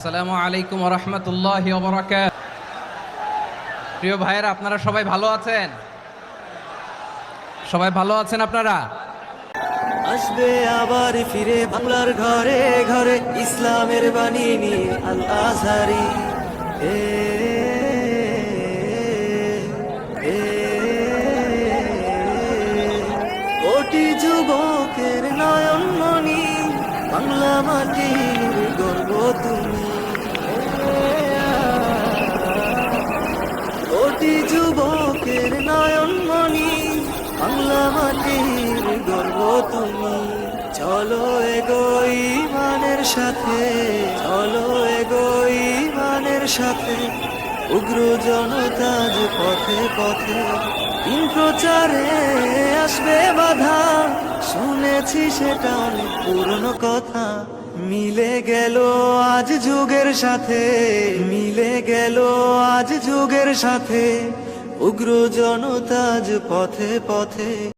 আসসালামু আলাইকুম রহমতুল্লাহ বরাকাত প্রিয় ভাইয়েরা আপনারা সবাই ভালো আছেন সবাই ভালো আছেন আপনারা আসবে আবার ফিরে বাংলার ঘরে ঘরে ইসলামের বাণী নিয়ে আল আজহারি কোটি যুবকের নয়ন মনি বাংলা মাটির গর্ব তুমি। কোটি যুবকের নয়ন মনি বাংলা মাটির গর্ব তুমি। চলো এগোই মানের সাথে, চলো এগোই মানের সাথে। উগ্র জনতা যে পথে পথে দিন প্রচারে আসবে বাধা। শুনেছি সেটা অনেক পুরনো কথা। মিলে গেল আজ যুগের সাথে। মিলে গেল আজ যুগের সাথে। উগ্র জনতা পথে পথে।